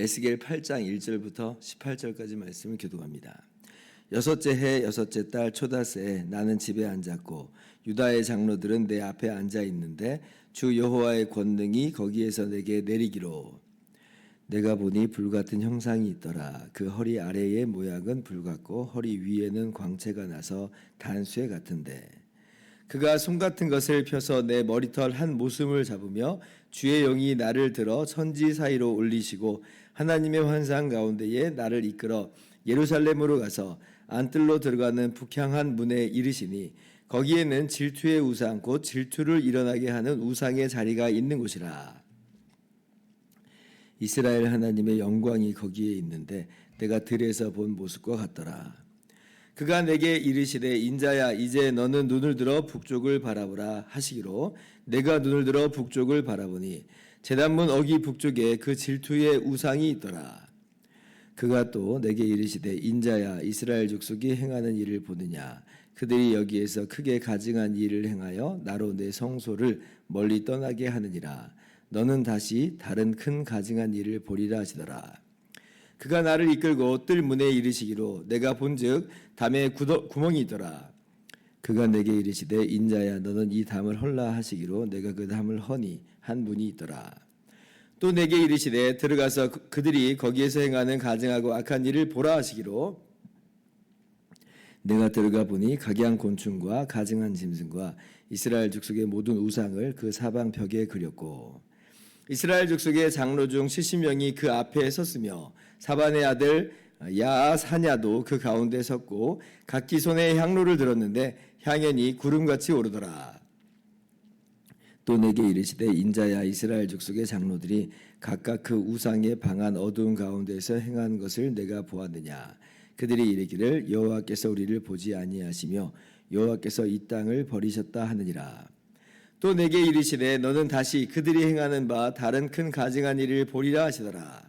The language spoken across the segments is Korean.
에스겔 8장 1절부터 18절까지 말씀을 교독합니다. 여섯째 해 여섯째 달 초다새에 나는 집에 앉았고 유다의 장로들은 내 앞에 앉아 있는데 주 여호와의 권능이 거기에서 내게 내리기로. 내가 보니 불 같은 형상이 있더라. 그 허리 아래의 모양은 불 같고 허리 위에는 광채가 나서 단쇠 같은데. 그가 손 같은 것을 펴서 내 머리털 한 모슴을 잡으며 주의 영이 나를 들어 천지 사이로 올리시고 하나님의 환상 가운데에 나를 이끌어 예루살렘으로 가서 안뜰로 들어가는 북향한 문에 이르시니 거기에는 질투의 우상 곧 질투를 일어나게 하는 우상의 자리가 있는 곳이라. 이스라엘 하나님의 영광이 거기에 있는데 내가 들에서 본 모습과 같더라. 그가 내게 이르시되 인자야 이제 너는 눈을 들어 북쪽을 바라보라 하시기로 내가 눈을 들어 북쪽을 바라보니 제단문 어기 북쪽에 그 질투의 우상이 있더라 그가 또 내게 이르시되 인자야 이스라엘 족속이 행하는 일을 보느냐? 그들이 여기에서 크게 가증한 일을 행하여 나로 내 성소를 멀리 떠나게 하느니라. 너는 다시 다른 큰 가증한 일을 보리라 하시더라. 그가 나를 이끌고 뜰 문에 이르시기로 내가 본즉 담에 구더, 구멍이 있더라. 그가 내게 이르시되 인자야 너는 이 담을 헐라 하시기로 내가 그 담을 허니 한 문이 있더라 또 내게 이르시되 들어가서 그- 그들이 거기에서 행하는 가증하고 악한 일을 보라 하시기로 내가 들어가 보니 각양 곤충과 가증한 짐승과 이스라엘 족속의 모든 우상을 그 사방 벽에 그렸고 이스라엘 족속의 장로 중 70명이 그 앞에 섰으며 사반의 아들 야사냐도 그 가운데 섰고 각기 손에 향로를 들었는데 향연이 구름같이 오르더라. 또 내게 이르시되 인자야 이스라엘 족속의 장로들이 각각 그 우상의 방한 어두운 가운데서 행한 것을 내가 보았느냐? 그들이 이르기를 여호와께서 우리를 보지 아니하시며 여호와께서 이 땅을 버리셨다 하느니라. 또 내게 이르시되 너는 다시 그들이 행하는 바 다른 큰 가증한 일을 보리라 하시더라.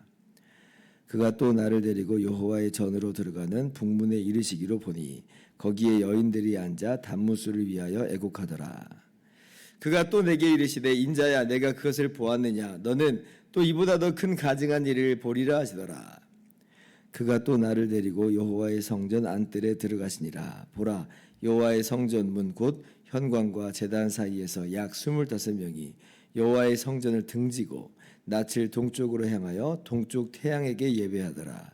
그가 또 나를 데리고 여호와의 전으로 들어가는 북문에 이르시기로 보니 거기에 여인들이 앉아 단무술을 위하여 애곡하더라 그가 또 내게 이르시되 인자야 내가 그것을 보았느냐? 너는 또 이보다 더 큰 가증한 일을 보리라 하시더라. 그가 또 나를 데리고 여호와의 성전 안뜰에 들어가시니라. 보라 여호와의 성전 문 곧 현관과 제단 사이에서 약 스물다섯 명이 여호와의 성전을 등지고 낯을 동쪽으로 향하여 동쪽 태양에게 예배하더라.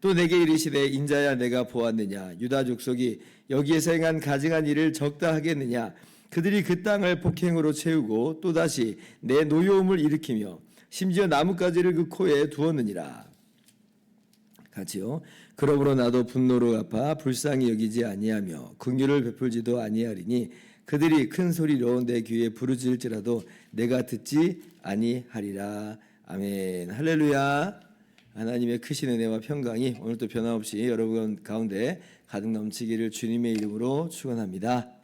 또 내게 이르시되 인자야 내가 보았느냐? 유다 족속이 여기에서 행한 가증한 일을 적다 하겠느냐 그들이 그 땅을 폭행으로 채우고 또다시 내 노여움을 일으키며 심지어 나뭇가지를 그 코에 두었느니라 같이요. 그러므로 나도 분노로 갚아 불쌍히 여기지 아니하며 긍휼을 베풀지도 아니하리니 그들이 큰 소리로 내 귀에 부르짖을지라도 내가 듣지 아니하리라. 아멘. 할렐루야. 하나님의 크신 은혜와 평강이 오늘도 변함없이 여러분 가운데 가득 넘치기를 주님의 이름으로 축원합니다.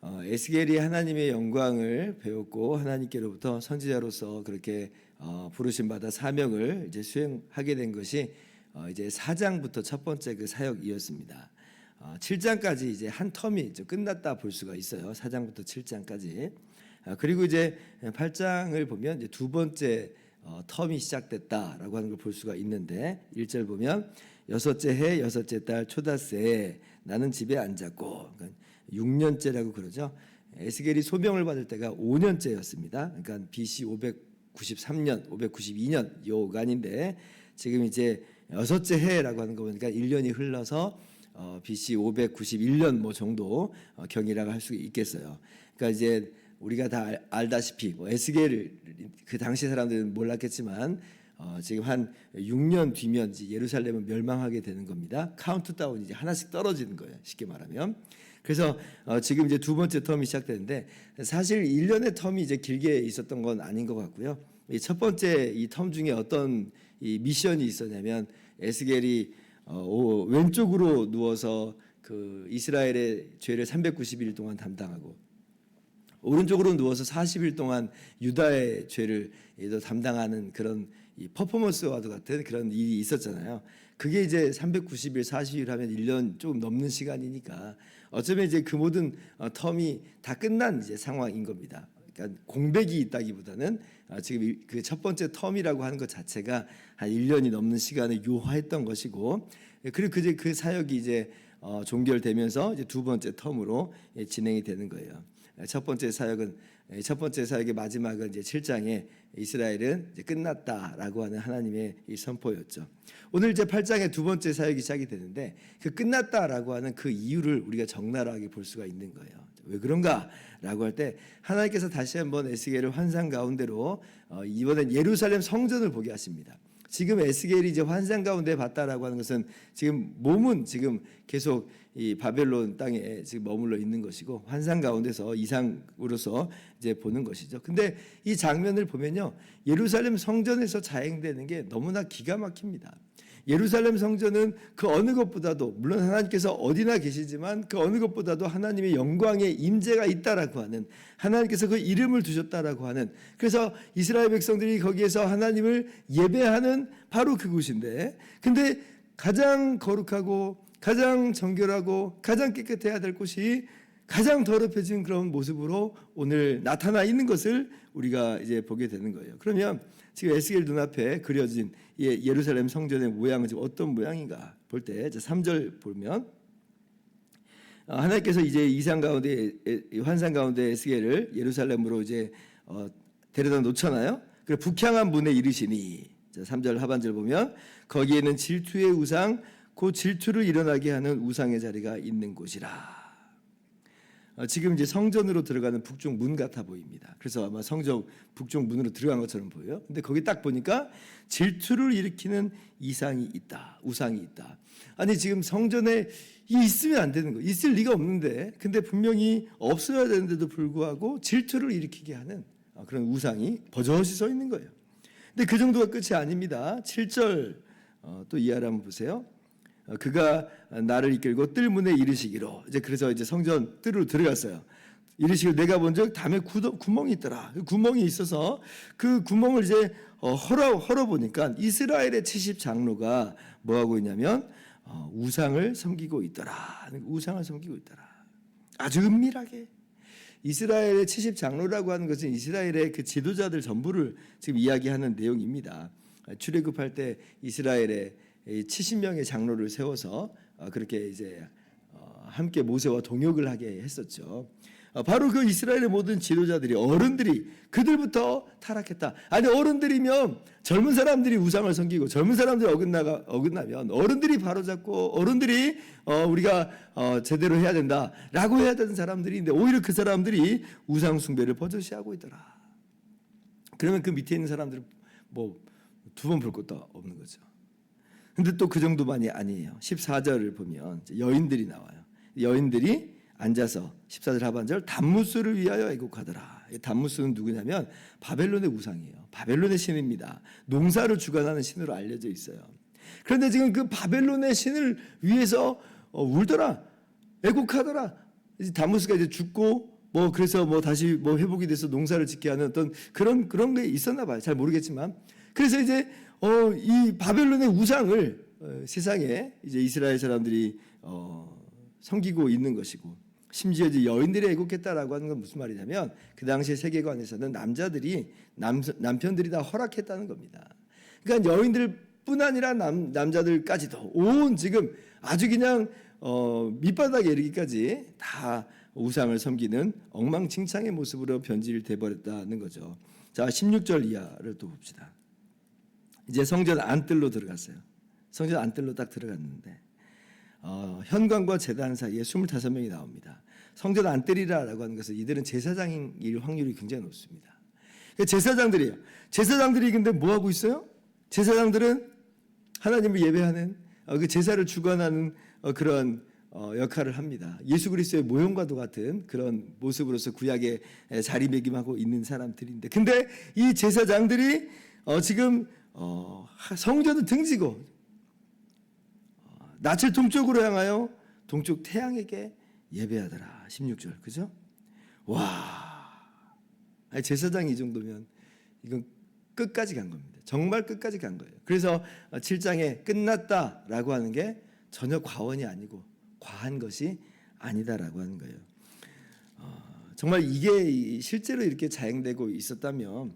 어, 에스겔이 하나님의 영광을 배웠고 하나님께로부터 선지자로서 그렇게 어, 부르심 받아 사명을 이제 수행하게 된 것이 어, 이제 4장부터 첫 번째 그 사역이었습니다. 어, 7장까지 이제 한 텀이 좀 끝났다 볼 수가 있어요. 4장부터 7장까지. 아, 그리고 이제 8장을 보면 이제 두 번째 어, 텀이 시작됐다라고 하는 걸 볼 수가 있는데 1절 보면 여섯째 해 여섯째 달 초다새에 나는 집에 앉았고 그러니까 6년째라고 그러죠. 에스겔이 소명을 받을 때가 5년째였습니다. 그러니까 BC 593년, 592년 요간인데 지금 이제 여섯째 해라고 하는 거 보니까 1년이 흘러서 어, BC 591년 뭐 정도 어, 경이라고 할 수 있겠어요. 그러니까 이제 우리가 다 알, 알다시피 뭐 에스겔을 그 당시 사람들은 몰랐겠지만 어, 지금 한 6년 뒤면 예루살렘은 멸망하게 되는 겁니다. 카운트다운이 이제 하나씩 떨어지는 거예요. 쉽게 말하면. 그래서 어, 지금 이제 두 번째 텀이 시작되는데 사실 1년의 텀이 이제 길게 있었던 건 아닌 것 같고요. 이첫 번째 이 텀 중에 어떤 이 미션이 있었냐면 에스겔이 어, 오- 왼쪽으로 누워서 그 이스라엘의 죄를 390일 동안 담당하고 오른쪽으로 누워서 40일 동안 유다의 죄를 또 담당하는 그런 이 퍼포먼스와도 같은 그런 일이 있었잖아요. 그게 이제 390일, 40일 하면 1년 조금 넘는 시간이니까 어쩌면 이제 그 모든 어, 텀이 다 끝난 이제 상황인 겁니다. 그러니까 공백이 있다기보다는 아, 지금 그 첫 번째 텀이라고 하는 것 자체가 한 1년이 넘는 시간을 요하했던 것이고 예, 그리고 그제 그 사역이 이제 어, 종결되면서 이제 두 번째 텀으로 예, 진행이 되는 거예요. 예, 첫 번째 사역은 예, 첫 번째 사역의 마지막은 이제 7장에 이스라엘은 이제 끝났다라고 하는 하나님의 이 선포였죠. 오늘 이제 8장의 두 번째 사역이 시작이 되는데 그 끝났다라고 하는 그 이유를 우리가 적나라하게 볼 수가 있는 거예요. 왜 그런가라고 할 때 하나님께서 다시 한번 에스겔을 환상 가운데로 어, 이번엔 예루살렘 성전을 보게 하십니다. 지금 에스겔이 이제 환상 가운데 봤다라고 하는 것은 지금 몸은 지금 계속 이 바벨론 땅에 지금 머물러 있는 것이고 환상 가운데서 이상으로서 이제 보는 것이죠. 근데 이 장면을 보면요. 예루살렘 성전에서 자행되는 게 너무나 기가 막힙니다. 예루살렘 성전은 그 어느 것보다도 물론 하나님께서 어디나 계시지만 그 어느 것보다도 하나님의 영광의 임재가 있다라고 하는 하나님께서 그 이름을 두셨다라고 하는 그래서 이스라엘 백성들이 거기에서 하나님을 예배하는 바로 그곳인데 근데 가장 거룩하고 가장 정결하고 가장 깨끗해야 될 곳이 가장 더럽혀진 그런 모습으로 오늘 나타나 있는 것을 우리가 이제 보게 되는 거예요. 그러면 지금 에스겔 눈앞에 그려진 예- 예루살렘 성전의 모양은 지금 어떤 모양인가 볼 때 3절 보면 어, 하나님께서 이제 이상 가운데 환상 가운데 에스겔을 예루살렘으로 이제 어, 데려다 놓잖아요. 그리고 북향한 문에 이르시니 자, 3절 하반절 보면 거기에는 질투의 우상 그 질투를 일어나게 하는 우상의 자리가 있는 곳이라. 어, 지금 이제 성전으로 들어가는 북쪽 문 같아 보입니다. 그래서 아마 성전 북쪽 문으로 들어간 것처럼 보여요. 근데 거기 딱 보니까 질투를 일으키는 이상이 있다. 우상이 있다. 아니 지금 성전에 이 있으면 안 되는 거. 있을 리가 없는데 근데 분명히 없어야 되는데도 불구하고 질투를 일으키게 하는 어, 그런 우상이 버젓이 서 있는 거예요. 근데 그 정도가 끝이 아닙니다. 7절 어, 또 이하를 한번 보세요. 어, 그가 나를 이끌고 뜰 문에 이르시기로 이제 그래서 이제 성전 뜰로 들어갔어요. 이르시기로 내가 본적 담에 구멍이 있더라. 그 구멍이 있어서 그 구멍을 이제 어, 헐어 헐어 보니까 이스라엘의 70 장로가 뭐 하고 있냐면 어, 우상을 섬기고 있더라. 우상을 섬기고 있더라. 아주 은밀하게 이스라엘의 70 장로라고 하는 것은 이스라엘의 그 지도자들 전부를 지금 이야기하는 내용입니다. 출애굽할 때 이스라엘의 70명의 장로를 세워서 어, 그렇게 이제 어, 함께 모세와 동역을 하게 했었죠. 어, 바로 그 이스라엘의 모든 지도자들이 어른들이 그들부터 타락했다. 아니 어른들이면 젊은 사람들이 우상을 섬기고 젊은 사람들이 어긋나가 어긋나면 어른들이 바로잡고 어른들이 어, 우리가 어, 제대로 해야 된다라고 해야 되는 사람들인데 오히려 그 사람들이 우상 숭배를 버젓이 하고 있더라. 그러면 그 밑에 있는 사람들은 뭐 두 번 볼 것도 없는 거죠. 근데 또 그 정도만이 아니에요. 14절을 보면 여인들이 나와요. 여인들이 앉아서 14절 하반절 단무스를 위하여 애국하더라. 단무스는 누구냐면 바벨론의 우상이에요. 바벨론의 신입니다. 농사를 주관하는 신으로 알려져 있어요. 그런데 지금 그 바벨론의 신을 위해서 어, 울더라. 애국하더라. 이제 단무스가 이제 죽고 뭐 그래서 뭐 다시 뭐 회복이 돼서 농사를 짓게 하는 어떤 그런 그런 게 있었나 봐요. 잘 모르겠지만 그래서 이제 어, 이 바벨론의 우상을 어, 세상에 이제 이스라엘 사람들이 어, 섬기고 있는 것이고 심지어 이제 여인들이 애국했다라고 하는 건 무슨 말이냐면 그 당시의 세계관에서는 남자들이 남, 남편들이 다 허락했다는 겁니다. 그러니까 여인들뿐 아니라 남, 남자들까지도 온 지금 아주 그냥 어, 밑바닥에 이르기까지 다 우상을 섬기는 엉망진창의 모습으로 변질돼 버렸다는 거죠. 자, 16절 이하를 또 봅시다. 이제 성전 안뜰로 들어갔어요. 성전 안뜰로 딱 들어갔는데 어, 현관과 재단 사이에 25명이 나옵니다. 성전 안뜰이라고 하는 것은 이들은 제사장일 확률이 굉장히 높습니다. 그러니까 제사장들이에요. 제사장들이 근데 뭐 하고 있어요? 제사장들은 하나님을 예배하는 어, 그 제사를 주관하는 어, 그런 어, 역할을 합니다. 예수 그리스도의 모형과도 같은 그런 모습으로서 구약에 자리매김하고 있는 사람들인데, 근데 이 제사장들이 어, 지금 어, 성전을 등지고 어, 낯을 동쪽으로 향하여 동쪽 태양에게 예배하더라. 16절 그죠? 와 아니 제사장이 이 정도면 이건 끝까지 간 겁니다. 정말 끝까지 간 거예요. 그래서 7장에 끝났다라고 하는 게 전혀 과언이 아니고 과한 것이 아니다라고 하는 거예요. 어, 정말 이게 실제로 이렇게 자행되고 있었다면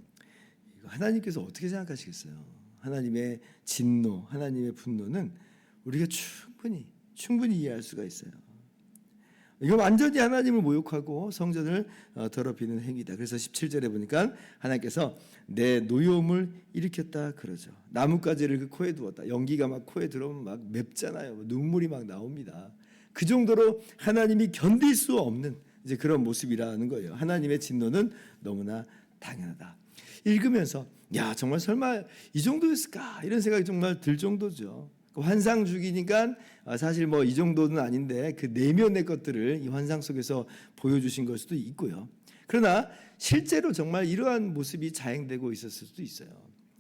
하나님께서 어떻게 생각하시겠어요? 하나님의 진노, 하나님의 분노는 우리가 충분히 충분히 이해할 수가 있어요. 이거 완전히 하나님을 모욕하고 성전을 어, 더럽히는 행위다. 그래서 17절에 보니까 하나님께서 내 노여움을 일으켰다 그러죠. 나뭇가지를 그 코에 두었다. 연기가 막 코에 들어오면 막 맵잖아요. 눈물이 막 나옵니다. 그 정도로 하나님이 견딜 수 없는 이제 그런 모습이라는 거예요. 하나님의 진노는 너무나 당연하다. 읽으면서 야 정말 설마 이 정도였을까 이런 생각이 정말 들 정도죠. 그 환상 주기니까 아, 사실 뭐 이 정도는 아닌데 그 내면의 것들을 이 환상 속에서 보여주신 걸 수도 있고요. 그러나 실제로 정말 이러한 모습이 자행되고 있었을 수도 있어요.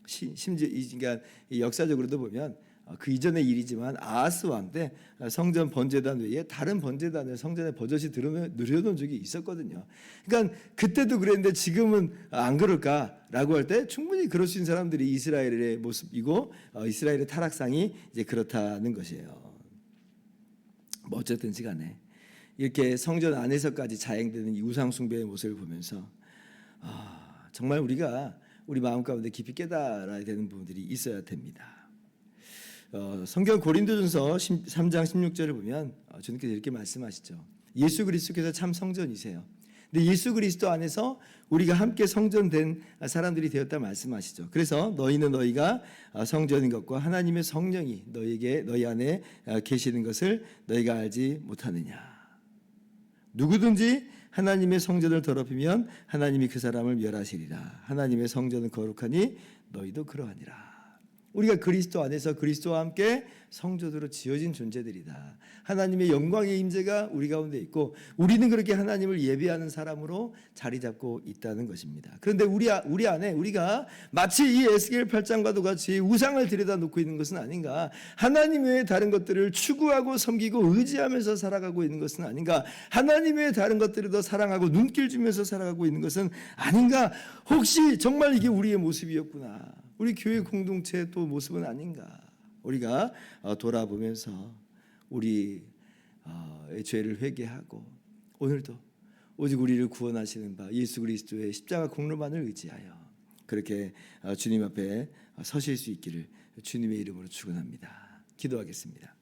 시- 심지어 이이 역사적으로도 보면 어, 그 이전의 일이지만 아하스 왕 때 성전 번제단 외에 다른 번제단을 성전에 버젓이 누려놓은 적이 있었거든요. 그러니까 그때도 그랬는데 지금은 안 그럴까라고 할 때 충분히 그럴 수 있는 사람들이 이스라엘의 모습이고 어, 이스라엘의 타락상이 이제 그렇다는 것이에요. 뭐 어쨌든지 간에 이렇게 성전 안에서까지 자행되는 이 우상 숭배의 모습을 보면서 아, 정말 우리가 우리 마음 가운데 깊이 깨달아야 되는 부분들이 있어야 됩니다. 어, 성경 고린도전서 3장 16절을 보면 어, 주님께서 이렇게 말씀하시죠. 예수 그리스도께서 참 성전이세요. 근데 예수 그리스도 안에서 우리가 함께 성전된 사람들이 되었다 말씀하시죠. 그래서 너희는 너희가 어, 성전인 것과 하나님의 성령이 너희에게 너희 안에 어, 계시는 것을 너희가 알지 못하느냐. 누구든지 하나님의 성전을 더럽히면 하나님이 그 사람을 멸하시리라. 하나님의 성전은 거룩하니 너희도 그러하니라. 우리가 그리스도 안에서 그리스도와 함께 성전으로 지어진 존재들이다. 하나님의 영광의 임재가 우리 가운데 있고 우리는 그렇게 하나님을 예배하는 사람으로 자리 잡고 있다는 것입니다. 그런데 우리 아- 우리 안에 우리가 마치 이 에스겔 8장과도 같이 우상을 들여다 놓고 있는 것은 아닌가? 하나님 외에 다른 것들을 추구하고 섬기고 의지하면서 살아가고 있는 것은 아닌가? 하나님 외에 다른 것들을 더 사랑하고 눈길 주면서 살아가고 있는 것은 아닌가? 혹시 정말 이게 우리의 모습이었구나. 우리 교회 공동체의 또 모습은 아닌가? 우리가 어, 돌아보면서 우리의 죄를 회개하고 오늘도 오직 우리를 구원하시는 바 예수 그리스도의 십자가 공로만을 의지하여 그렇게 어, 주님 앞에 서실 수 있기를 주님의 이름으로 축원합니다. 기도하겠습니다.